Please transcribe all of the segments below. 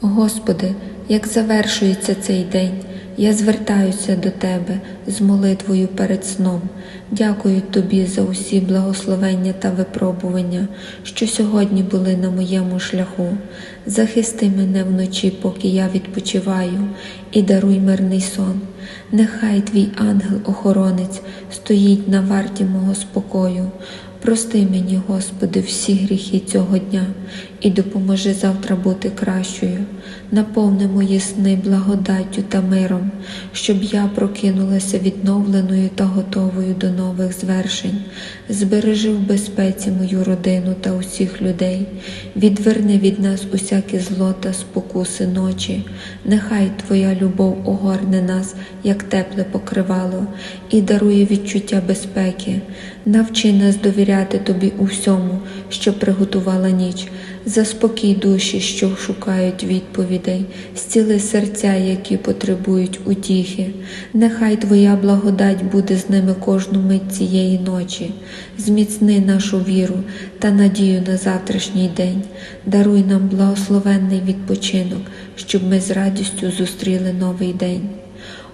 Господи, як завершується цей день, я звертаюся до Тебе з молитвою перед сном. Дякую Тобі за усі благословення та випробування, що сьогодні були на моєму шляху. Захисти мене вночі, поки я відпочиваю, і даруй мирний сон. Нехай Твій ангел-охоронець стоїть на варті мого спокою. Прости мені, Господи, всі гріхи цього дня і допоможи завтра бути кращою. Наповни мої сни благодаттю та миром, щоб я прокинулася відновленою та готовою до нових звершень. Збережи в безпеці мою родину та усіх людей. Відверни від нас усяке зло та спокуси ночі. Нехай Твоя любов огорне нас, як тепле покривало, і дарує відчуття безпеки. Навчи нас довіряти Тобі у всьому, що приготувала ніч. Заспокій душі, що шукають відповідей, зціли серця, які потребують утіхи. Нехай Твоя благодать буде з ними кожну мить цієї ночі. Зміцни нашу віру та надію на завтрашній день. Даруй нам благословенний відпочинок, щоб ми з радістю зустріли новий день.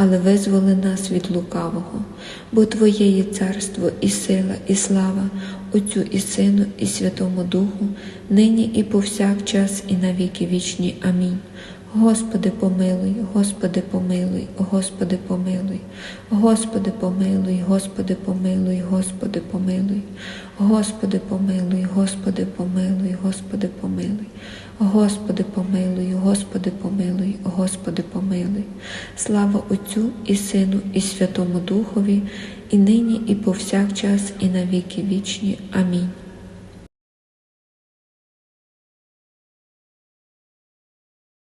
але визволи нас від лукавого, бо Твоє є царство, і сила, і слава, Отцю і Сину, і Святому Духу, нині і повсякчас, і навіки вічні. Амінь. Господи помилуй, Господи помилуй, Господи помилуй, Господи помилуй, Господи помилуй, Господи помилуй, Господи помилуй, Господи помилуй, Господи помилуй, Господи помилуй, Господи помилуй, Господи помилуй. Слава Отцю і Сину, і Святому Духові, і нині, і повсякчас, і на віки вічні. Амінь.